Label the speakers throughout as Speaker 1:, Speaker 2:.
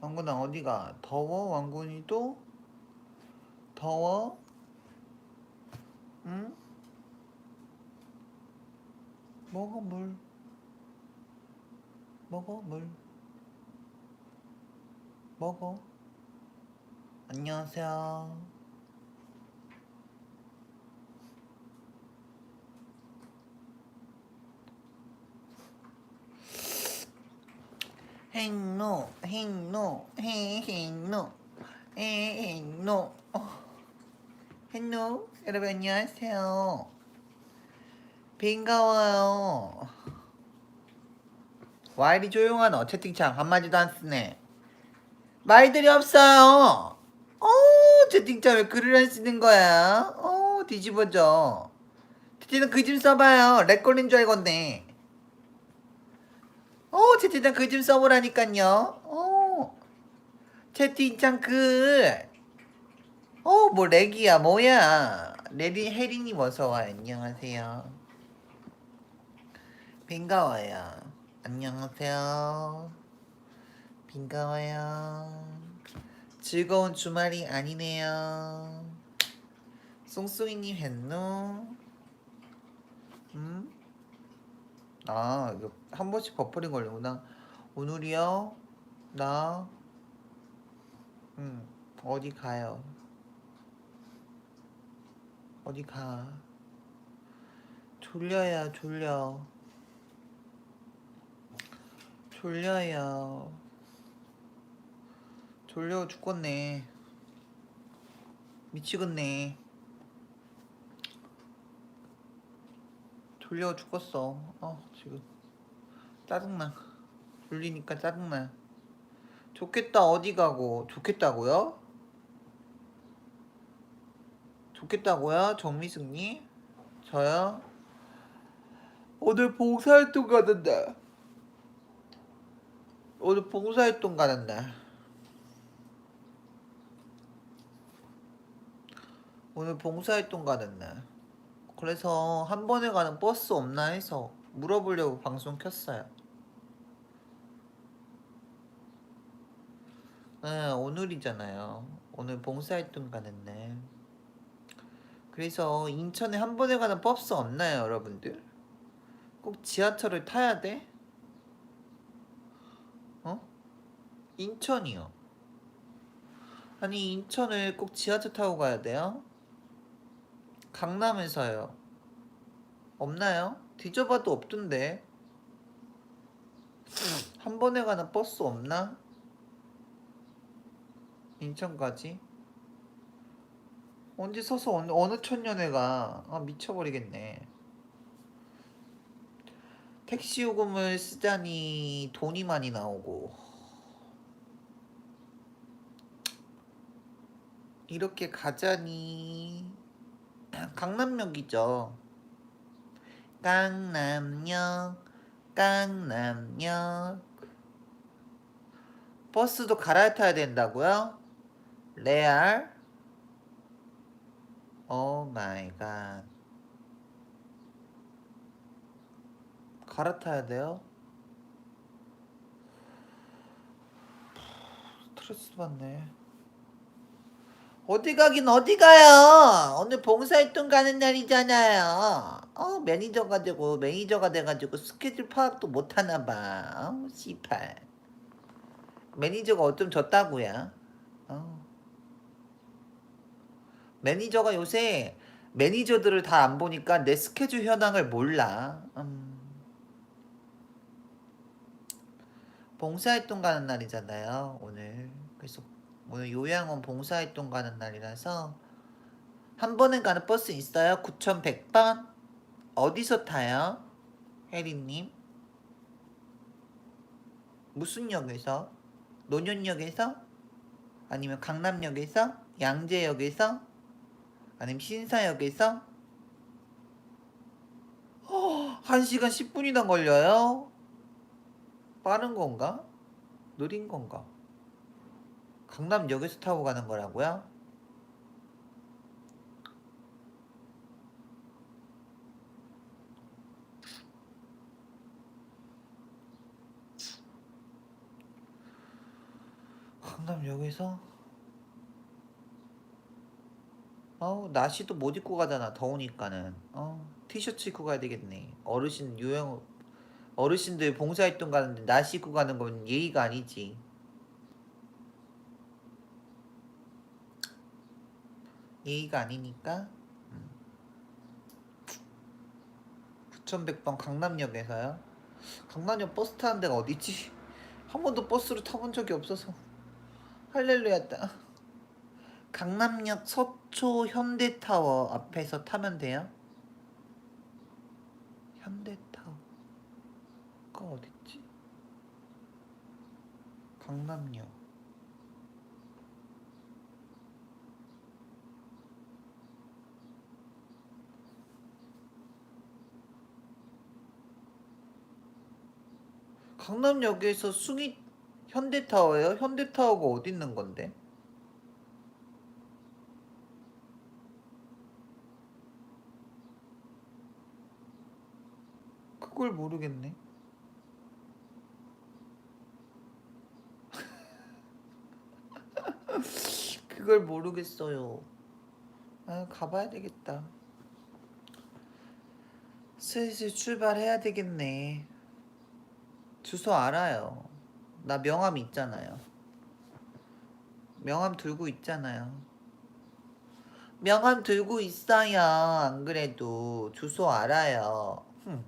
Speaker 1: 왕군아 어디가? 더워? 왕군이 또 더워? 응? 먹어 물. 먹어 물. 먹어. 안녕하세요. 행노 행노 행노 행노 행노 여러분 안녕하세요 반가워요 와 이리 조용하노 채팅창 한마디도 안 쓰네 말들이 없어요 어 채팅창 왜 글을 안 쓰는 거야 어 뒤집어져 채팅창 그 좀 써봐요 렉 걸린 줄 알겠네 어, 채팅창 글좀 써보라니깐요. 어, 채팅창 글. 어, 뭐 렉이야, 뭐야. 레디 혜린님 어서 와. 안녕하세요. 반가워요. 안녕하세요. 반가워요. 즐거운 주말이 아니네요. 송송이님 했노? 음? 아, 이거 한 번씩 버퍼링 걸리구나. 오늘이요? 나, 음, 어디 가요? 어디 가? 졸려요, 졸려. 졸려요. 졸려 죽겠네. 미치겠네. 졸려 죽겠어. 어, 지금. 짜증나. 졸리니까 짜증나. 좋겠다, 어디 가고. 좋겠다고요? 좋겠다고요? 정미숙님? 저요? 오늘 봉사활동 가는데. 오늘 봉사활동 가는데. 오늘 봉사활동 가는데. 그래서 한 번에 가는 버스 없나 해서 물어보려고 방송 켰어요. 네, 오늘이잖아요. 오늘 봉사활동 가는 날. 그래서 인천에 한 번에 가는 버스 없나요, 여러분들? 꼭 지하철을 타야 돼? 어? 인천이요. 아니, 인천을 꼭 지하철 타고 가야 돼요? 강남에서요. 없나요? 뒤져봐도 없던데. 한 번에 가는 버스 없나? 인천까지? 언제 서서 어느, 어느 천년에 가? 아, 미쳐버리겠네. 택시 요금을 쓰자니 돈이 많이 나오고. 이렇게 가자니. 강남역이죠. 강남역, 강남역. 버스도 갈아타야 된다고요? 레알? 오 마이 갓. 갈아타야 돼요? 스트레스 받네. 어디 가긴 어디 가요? 오늘 봉사활동 가는 날이잖아요. 어, 매니저가 되고 매니저가 돼가지고 스케줄 파악도 못 하나 봐. 어, 씨팔. 매니저가 어쩜 졌다고야? 어. 매니저가 요새 매니저들을 다 안 보니까 내 스케줄 현황을 몰라. 음. 봉사활동 가는 날이잖아요, 오늘. 그래서 오늘 요양원 봉사활동 가는 날이라서 한 번은 가는 버스 있어요? 9100번? 어디서 타요? 혜리님? 무슨 역에서? 논현역에서? 아니면 강남역에서? 양재역에서? 아니면 신사역에서? 어, 1시간 10분이나 걸려요? 빠른 건가? 느린 건가? 강남역에서 타고 가는 거라고요? 여기서? 어우 나시도 못 입고 가잖아 더우니까는. 어 티셔츠 입고 가야 되겠네. 어르신 유행 어르신들 봉사활동 가는데 나시 입고 가는 건 예의가 아니지 예의가 아니니까. 9100번 강남역에서요. 강남역 버스 타는 데가 어디지? 한 번도 버스를 타본 적이 없어서. 할렐루야다 강남역 서초 현대타워 앞에서 타면 돼요? 현대타워가 어딨지? 강남역 강남역에서 숭이 현대타워예요? 현대타워가 어디 있는 건데? 그걸 모르겠네. 그걸 모르겠어요. 아, 가봐야 되겠다. 슬슬 출발해야 되겠네. 주소 알아요. 나 명함 있잖아요. 명함 들고 있잖아요. 명함 들고 있어요. 안 그래도 주소 알아요. 흠.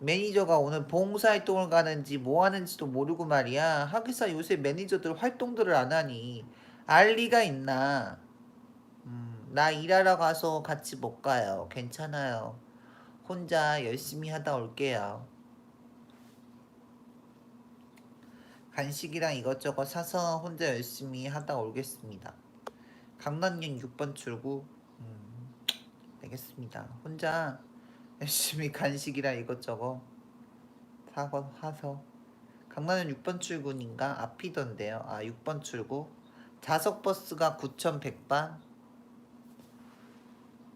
Speaker 1: 매니저가 오늘 봉사활동을 가는지 뭐 하는지도 모르고 말이야. 하기사 요새 매니저들 활동들을 안 하니 알 리가 있나. 음, 나 일하러 가서 같이 못 가요. 괜찮아요. 혼자 열심히 하다 올게요. 간식이랑 이것저것 사서 혼자 열심히 하다 오겠습니다. 강남역 6번 출구. 음, 알겠습니다. 혼자 열심히 간식이랑 이것저것 사고 사서 강남역 6번 출구인가 앞이던데요. 아 6번 출구. 좌석 버스가 9,100번.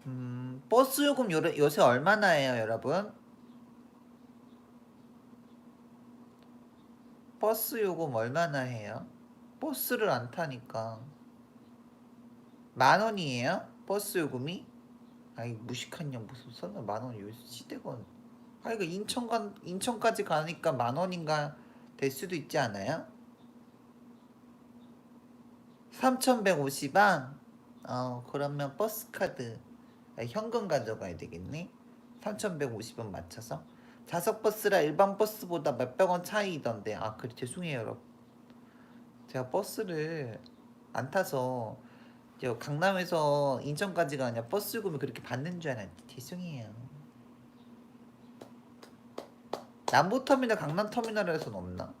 Speaker 1: 음, 버스 요금 요, 요새 얼마나 해요, 여러분? 버스 요금 얼마나 해요? 버스를 안 타니까 만 원이에요? 버스 요금이? 아이 무식한 년 무슨 설마 만 원? 요 시대가 아 이거 인천 간 인천까지 가니까 만 원인가 될 수도 있지 않아요? 3,150원? 어 그러면 버스 카드 아, 현금 가져가야 되겠네 3,150원 맞춰서 좌석 버스라 일반 버스보다 몇백 원 차이던데 아 그래 죄송해요 여러분 제가 버스를 안 타서 저 강남에서 인천까지가 아니라 버스 요금을 그렇게 받는 줄 알았는데 죄송해요 남부터미널 강남터미널에서는 없나?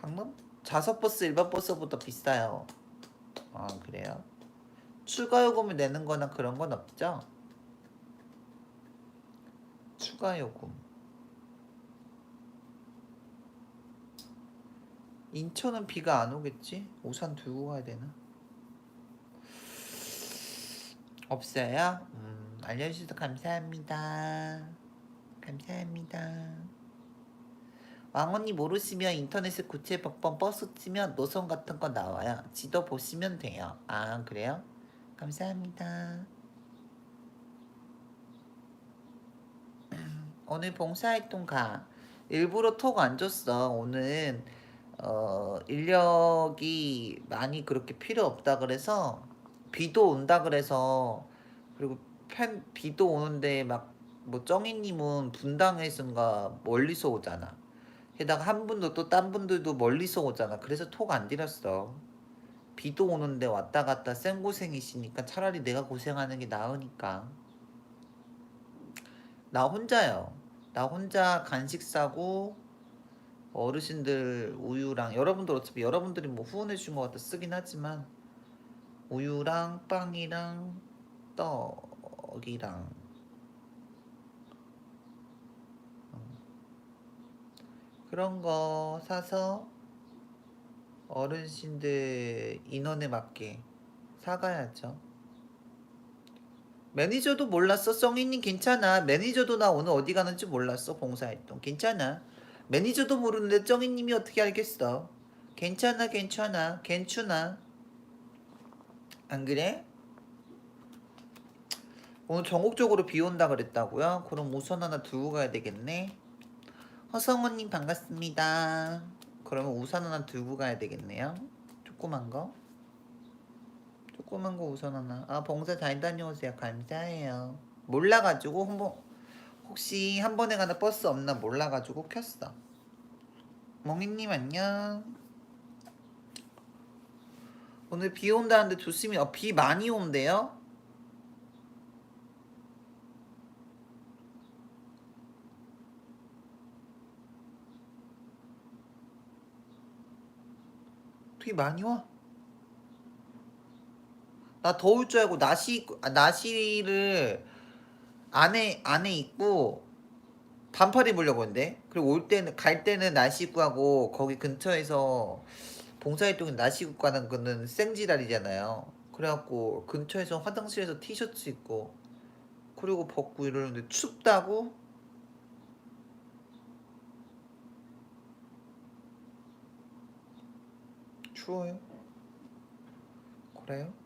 Speaker 1: 강남? 좌석 버스 일반 버스보다 비싸요 아 그래요? 추가 요금을 내는 거나 그런 건 없죠? 추가 요금. 인천은 비가 안 오겠지? 우산 들고 가야 되나? 없어요? 음, 알려주셔서 감사합니다. 감사합니다. 왕언니 모르시면 인터넷에 구체백번 버스 치면 노선 같은 거 나와요. 지도 보시면 돼요. 아, 그래요? 감사합니다. 오늘 봉사활동 가. 일부러 톡 안 줬어. 오늘 어, 인력이 많이 그렇게 필요 없다 그래서 비도 온다 그래서 그리고 팬 비도 오는데 막 뭐 정희님은 분당에선가 멀리서 오잖아. 게다가 한 분도 또 딴 분들도 멀리서 오잖아. 그래서 톡 안 드렸어. 비도 오는데 왔다 갔다 생고생이시니까 차라리 내가 고생하는 게 나으니까. 나 혼자요. 나 혼자 간식 사고 어르신들 우유랑 여러분들 어차피 여러분들이 뭐 후원해 준것 같아 쓰긴 하지만 우유랑 빵이랑 떡이랑 음. 그런 거 사서 어르신들 인원에 맞게 사가야죠. 매니저도 몰랐어. 성인님 괜찮아. 매니저도 나 오늘 어디 가는지 몰랐어. 봉사활동. 괜찮아. 매니저도 모르는데 정희님이 어떻게 알겠어? 괜찮아, 괜찮아, 괜찮아. 안 그래? 오늘 전국적으로 비 온다 그랬다고요? 그럼 우선 하나 두고 가야 되겠네. 허성원님 반갑습니다. 그러면 우산 하나 들고 가야 되겠네요. 조그만 거. 조그만 거 우산 하나. 아 봉사 잘 다녀오세요. 감사해요. 몰라가지고 한번 혹시 한 번에 가는 버스 없나 몰라가지고 켰어. 멍이님 안녕. 오늘 비 온다는데 조심히. 어, 비 많이 온대요? 되게 많이 와. 나 더울 줄 알고 나시 아, 나시를 안에 안에 입고 반팔 입으려고 했는데 그리고 올 때는 갈 때는 나시 입고 하고 거기 근처에서 봉사활동에 나시 입고 가는 거는 생지랄이잖아요. 그래갖고 근처에서 화장실에서 티셔츠 입고 그리고 벗고 이러는데 춥다고 추워요? 그래요?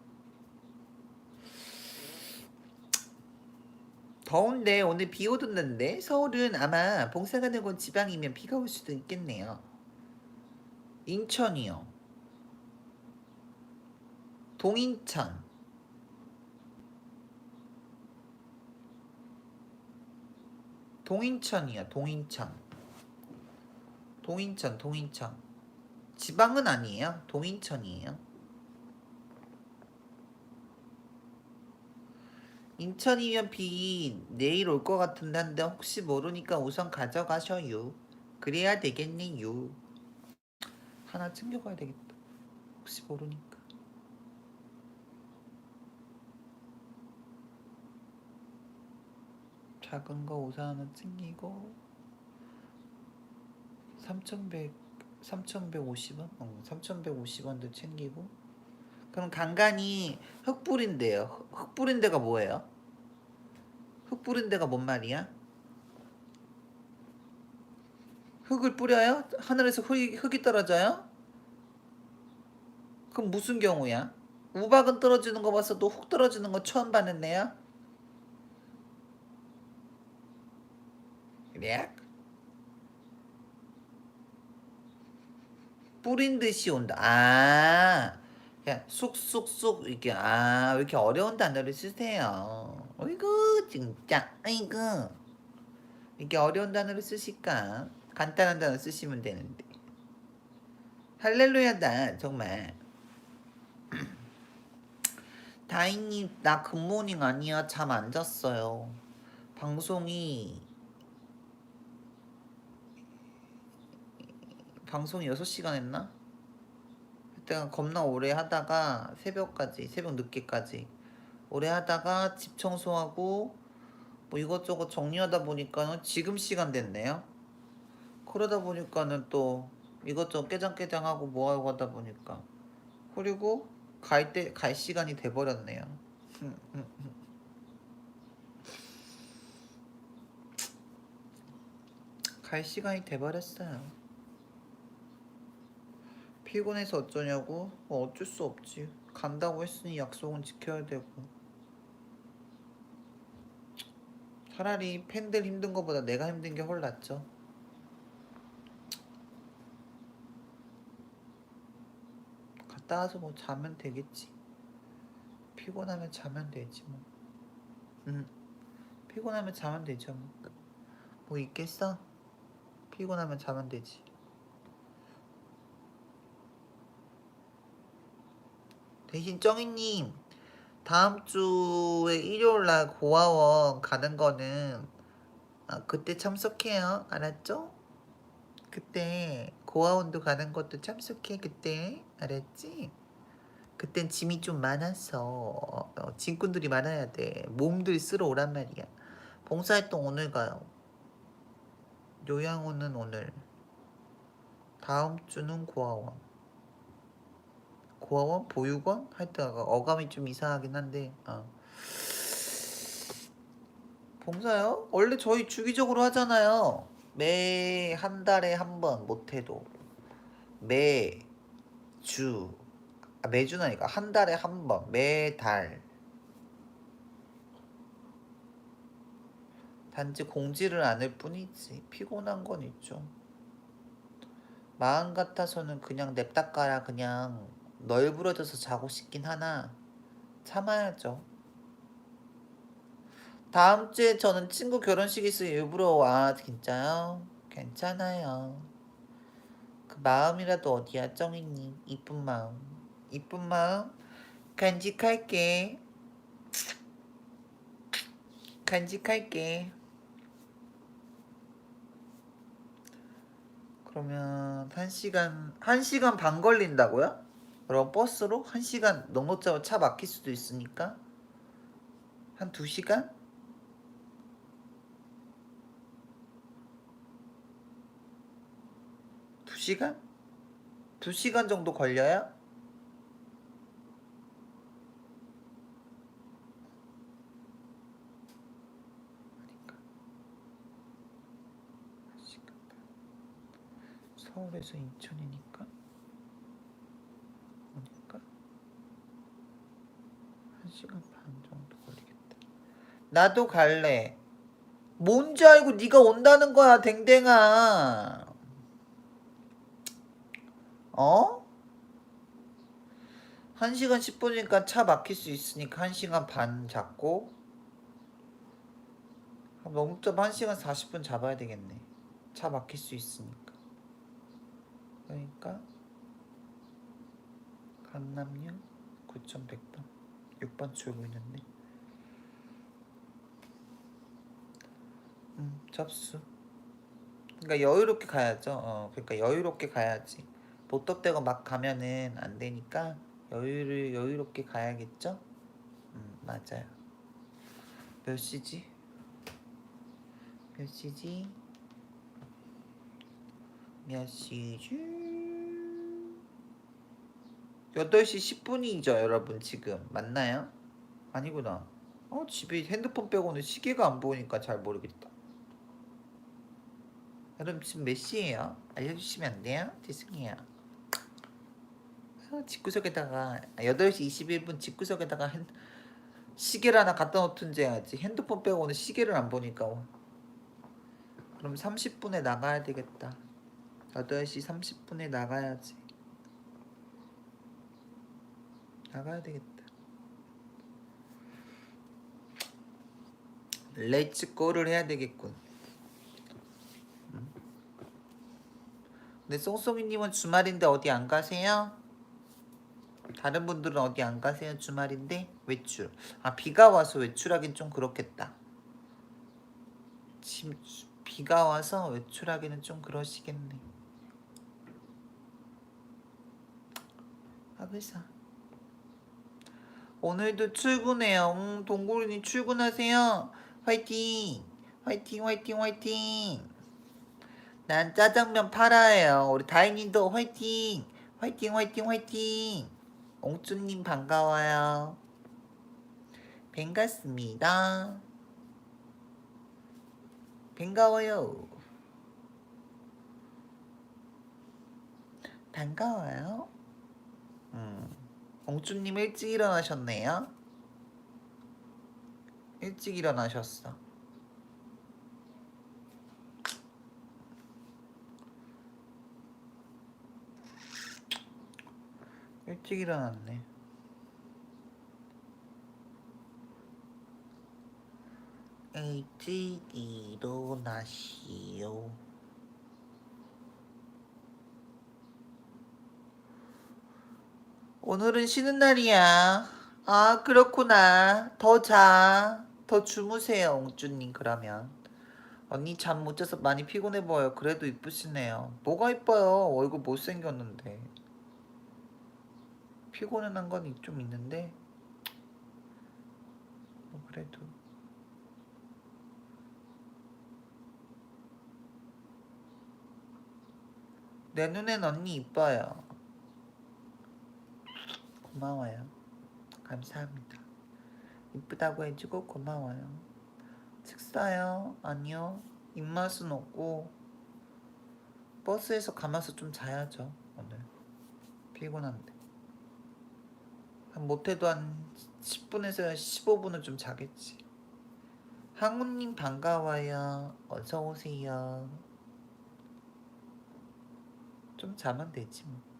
Speaker 1: 더운데 오늘 비 오던데 서울은 아마 봉사 가는 곳 지방이면 비가 올 수도 있겠네요. 인천이요. 동인천. 동인천이요. 동인천. 동인천, 동인천. 지방은 아니에요. 동인천이에요. 인천이면 비 내일 올 것 같은데 한데 혹시 모르니까 우선 가져가셔요. 그래야 되겠네요. 하나 챙겨가야 되겠다. 혹시 모르니까. 작은 거 우산 하나 챙기고 3,100 3,150원? 어, 3,150원도 챙기고 그럼 간간히 흙 뿌린대요. 흙- 흙 뿌린 데가 뭐예요? 흙 뿌린 데가 뭔 말이야? 흙을 뿌려요? 하늘에서 흙이, 흙이 떨어져요? 그럼 무슨 경우야? 우박은 떨어지는 거 봤어도 흙 떨어지는 거 처음 봤는데요? 그래? 뿌린 듯이 온다. 아, 그냥 쑥쑥쑥 이렇게 아, 왜 이렇게 어려운 단어를 쓰세요? 어이구 진짜, 아이고 이렇게 어려운 단어를 쓰실까? 간단한 단어 쓰시면 되는데. 할렐루야다 정말. 다인님 나 굿모닝 아니야 잠 안 잤어요. 방송이 방송이 6시간 했나? 그때가 겁나 오래 하다가 새벽까지 새벽 늦게까지 오래 하다가 집 청소하고 뭐 이것저것 정리하다 보니까는 지금 시간 됐네요. 그러다 보니까는 또 이것저것 깨장깨장하고 뭐하고 하다 보니까 그리고 갈 때 갈 시간이 돼버렸네요. 갈 시간이 돼버렸어요. 피곤해서 어쩌냐고? 뭐 어쩔 수 없지. 간다고 했으니 약속은 지켜야 되고. 차라리 팬들 힘든 거보다 내가 힘든 게 훨 낫죠. 갔다 와서 뭐 자면 되겠지. 피곤하면 자면 되지 뭐. 응. 피곤하면 자면 되죠 뭐. 뭐 있겠어? 피곤하면 자면 되지. 대신 정희님 다음 주에 일요일 날 고아원 가는 거는 아, 그때 참석해요. 알았죠? 그때 고아원도 가는 것도 참석해 그때 알았지? 그땐 짐이 좀 많아서 어, 짐꾼들이 많아야 돼. 몸들 쓰러 오란 말이야. 봉사활동 오늘 가요. 요양원은 오늘. 다음 주는 고아원. 고아원? 보육원? 하여튼 어감이 좀 이상하긴 한데 어. 봉사요? 원래 저희 주기적으로 하잖아요 매 한 달에 한 번 못해도 매주 아, 매주는 아니까 한 달에 한 번 매달 단지 공지를 않을 뿐이지 피곤한 건 있죠. 마음 같아서는 그냥 냅다 까야 그냥 널브러져서 자고 싶긴 하나 참아야죠. 다음 주에 저는 친구 결혼식 있어 일부러 와 진짜요? 괜찮아요. 그 마음이라도 어디야 정이님 이쁜 마음 이쁜 마음 간직할게 간직할게 그러면 한 시간 한 시간 반 걸린다고요? 그럼 버스로 한 시간 넉넉 차 막힐 수도 있으니까 한두 시간? 두 시간? 두 시간 정도 반. 서울에서 인천이니까 한 시간 반 정도 걸리겠다. 나도 갈래. 뭔지 알고 네가 온다는 거야, 댕댕아. 어? 1시간 10분이니까 차 막힐 수 있으니까 1시간 반 잡고 좀 1시간 40분 잡아야 되겠네. 차 막힐 수 있으니까. 그러니까 강남역 9,100번 6번 출구 있는데 음 접수. 그러니까 여유롭게 가야죠. 어 그러니까 여유롭게 가야지. 보떡대고 막 가면은 안 되니까 여유를 여유롭게 가야겠죠? 음 맞아요. 몇 시지? 몇 시지? 몇 시지 8시 10분이죠 여러분 지금. 맞나요? 아니구나. 어 집에 핸드폰 빼고는 시계가 안 보이니까 잘 모르겠다. 여러분 지금 몇 시예요? 알려주시면 안 돼요? 죄송해요. 아, 집구석에다가 아, 8시 21분 집구석에다가 핸, 시계를 하나 갖다 놓든지 해야지. 핸드폰 빼고는 시계를 안 보니까. 그럼 30분에 나가야 되겠다. 8시 30분에 나가야지 나가야 되겠다. 렛츠 고를 해야 되겠군. 음. 근데 쏭쏭이님은 주말인데 어디 안 가세요? 다른 분들은 어디 안 가세요? 주말인데 외출. 아 비가 와서 외출하긴 좀 그렇겠다. 지, 비가 와서 외출하기는 좀 그러시겠네. 아 그래서. 오늘도 출근해요. 음, 동굴이님 출근하세요. 화이팅! 화이팅, 화이팅, 화이팅! 난 짜장면 팔아요. 우리 다인님도 화이팅! 화이팅, 화이팅, 화이팅! 옹쭈님 반가워요. 반갑습니다. 반가워요. 반가워요. 음. 옹주님 일찍 일어나셨네요. 일찍 일어나셨어. 일찍 일어났네. 일찍 일어나시오. 오늘은 쉬는 날이야. 아, 그렇구나. 더 자. 더 주무세요, 옹주님, 그러면. 언니 잠 못 자서 많이 피곤해 보여요. 그래도 이쁘시네요. 뭐가 이뻐요? 얼굴 못생겼는데. 피곤한 건좀 있는데. 뭐 그래도. 내 눈엔 언니 이뻐요. 고마워요. 감사합니다. 이쁘다고 해주고 고마워요. 식사요? 아니요. 입맛은 없고 버스에서 가면서 좀 자야죠 오늘 피곤한데 한 못해도 한 10분에서 15분은 좀 자겠지 항우님 반가워요 어서 오세요 좀 자면 되지 뭐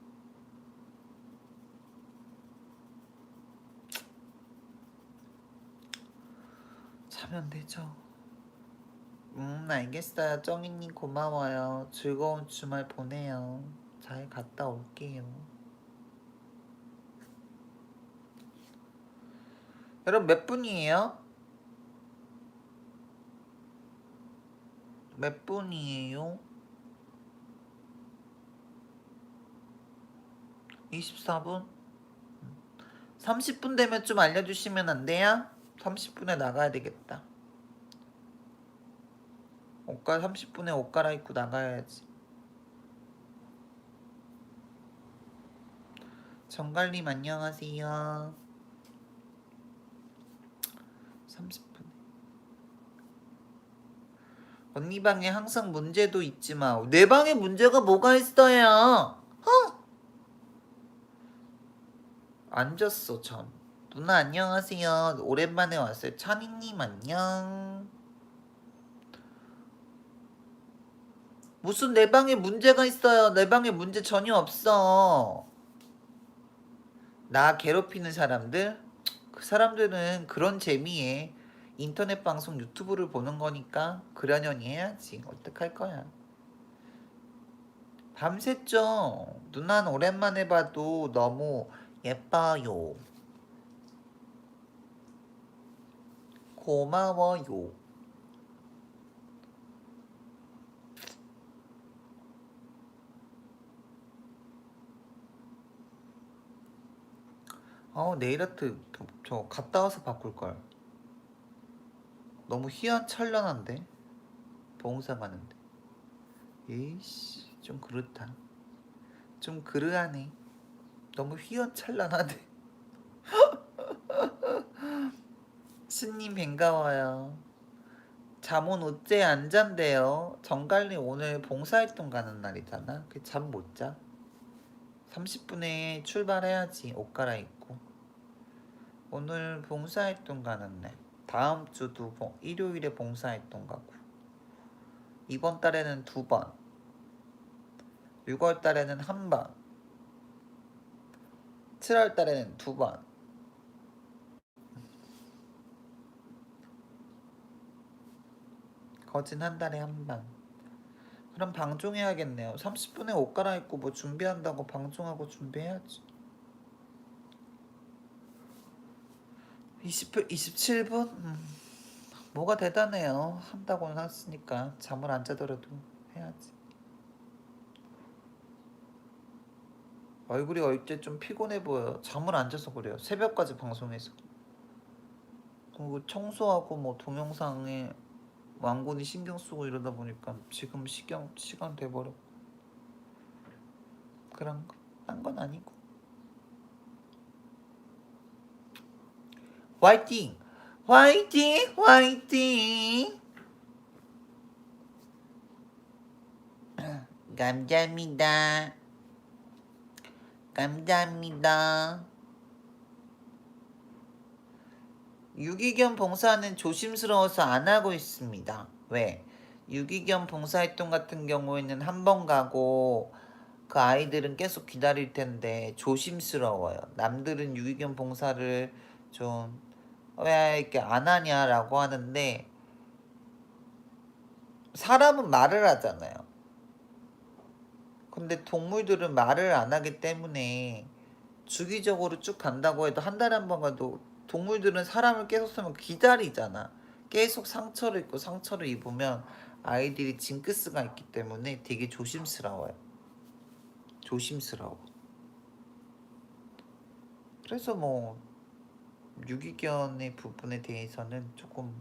Speaker 1: 자면 되죠 음 알겠어요 정희님 고마워요 즐거운 주말 보내요 잘 갔다 올게요 여러분 몇 분이에요? 몇 분이에요? 24분? 30분 되면 좀 알려주시면 안 돼요? 30분에 나가야 되겠다. 옷가 30분에 옷 갈아입고 나가야지. 정갈님 안녕하세요. 30분. 언니 방에 항상 문제도 있지만 내 방에 문제가 뭐가 있어요? 어? 앉았어 전. 누나 안녕하세요. 오랜만에 왔어요. 찬이님 안녕. 무슨 내 방에 문제가 있어요. 내 방에 문제 전혀 없어. 나 괴롭히는 사람들? 그 사람들은 그런 재미에 인터넷 방송 유튜브를 보는 거니까 그러려니 해야지. 어떡할 거야. 밤샜죠. 누나는 오랜만에 봐도 너무 예뻐요. 고마워요. 어, 네일 아트 저- 저 갔다 와서 바꿀 걸. 너무 희한찬란한데 봉사 가는데. 에이씨, 좀 그렇다. 좀 그르하네. 너무 휘연찬란하네. 스님 반가워요. 잠은 어째 안 잔대요? 정갈리 오늘 봉사활동 가는 날이잖아. 그 잠 못 자. 30분에 출발해야지 옷 갈아입고. 오늘 봉사활동 가는 날. 다음 주도 봉- 일요일에 봉사활동 가고. 이번 달에는 두 번. 6월 달에는 한 번. 7월 달에는 두 번. 거진 한 달에 한 번. 그럼 방종해야겠네요. 30분에 옷 갈아입고 뭐 준비한다고 방종하고 준비해야지. 20분, 27분? 음, 뭐가 대단해요. 한다고는 했으니까 잠을 안 자더라도 해야지. 얼굴이 어째 좀 피곤해 보여요. 잠을 안 자서 그래요. 새벽까지 방송해서. 그리고 청소하고 뭐 동영상에 왕군이 신경 쓰고 이러다 보니까 지금 시경 시간 돼버려. 그런 거. 딴건 아니고. 화이팅! 화이팅! 화이팅! 감사합니다. 감사합니다. 유기견 봉사는 조심스러워서 안 하고 있습니다. 왜? 유기견 봉사활동 같은 경우에는 한 번 가고 그 아이들은 계속 기다릴 텐데 조심스러워요. 남들은 유기견 봉사를 좀 왜 이렇게 안 하냐라고 하는데 사람은 말을 하잖아요. 근데 동물들은 말을 안 하기 때문에 주기적으로 쭉 간다고 해도 한 달에 한 번 가도 동물들은 사람을 계속 쓰면 기다리잖아. 계속 상처를 입고 상처를 입으면 아이들이 징크스가 있기 때문에 되게 조심스러워요. 조심스러워. 그래서 뭐 유기견의 부분에 대해서는 조금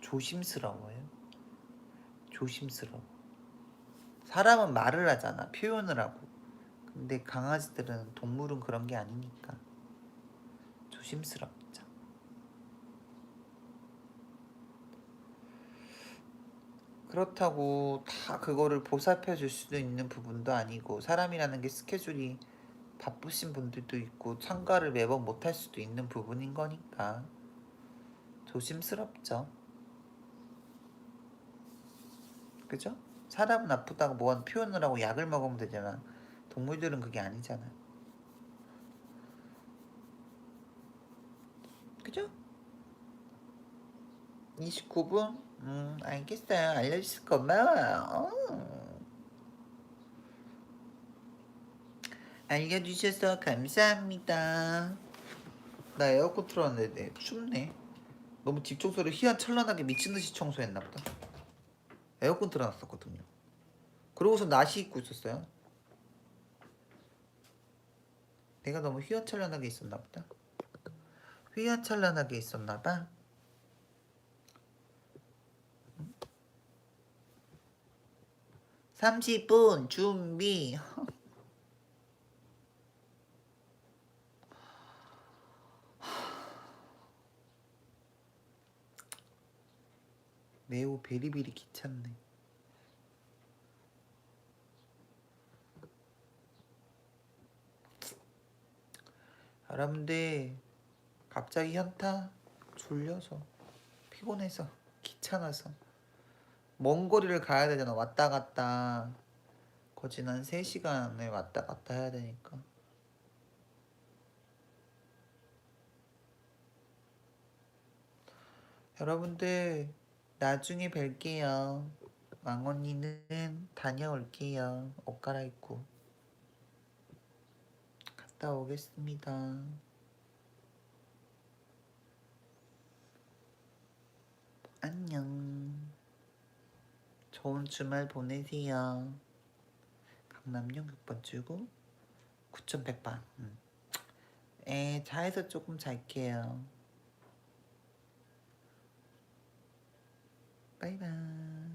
Speaker 1: 조심스러워요. 조심스러워. 사람은 말을 하잖아. 표현을 하고. 근데 강아지들은 동물은 그런 게 아니니까 조심스럽죠. 그렇다고 다 그거를 보살펴 줄 수도 있는 부분도 아니고 사람이라는 게 스케줄이 바쁘신 분들도 있고 참가를 매번 못 할 수도 있는 부분인 거니까 조심스럽죠. 그죠? 사람은 아프다고 뭐 표현을 하고 약을 먹으면 되잖아. 동물들은 그게 아니잖아. 그죠? 29분? 음, 알겠어요. 알려주실 거 고마워요. 어. 알려주셔서 감사합니다. 나 에어컨 틀어놨는데 춥네. 너무 집 청소를 희한찬란하게 미친듯이 청소했나 보다. 에어컨 틀어놨었거든요. 그러고서 나시 입고 있었어요. 내가 너무 휘어찬란하게 있었나 보다. 휘어찬란하게 있었나 봐. 삼십 분 준비. 매우 베리베리 귀찮네. 여러분들 갑자기 현타 졸려서 피곤해서 귀찮아서 먼 거리를 가야 되잖아. 왔다 갔다. 거진 한 3시간을 왔다 갔다 해야 되니까. 여러분들 나중에 뵐게요. 왕언니는 다녀올게요. 옷 갈아입고. 갔다 오겠습니다. 안녕 좋은 주말 보내세요. 강남역 6번 출구 9100번. 음. 에 차에서 조금 잘게요. 바이바이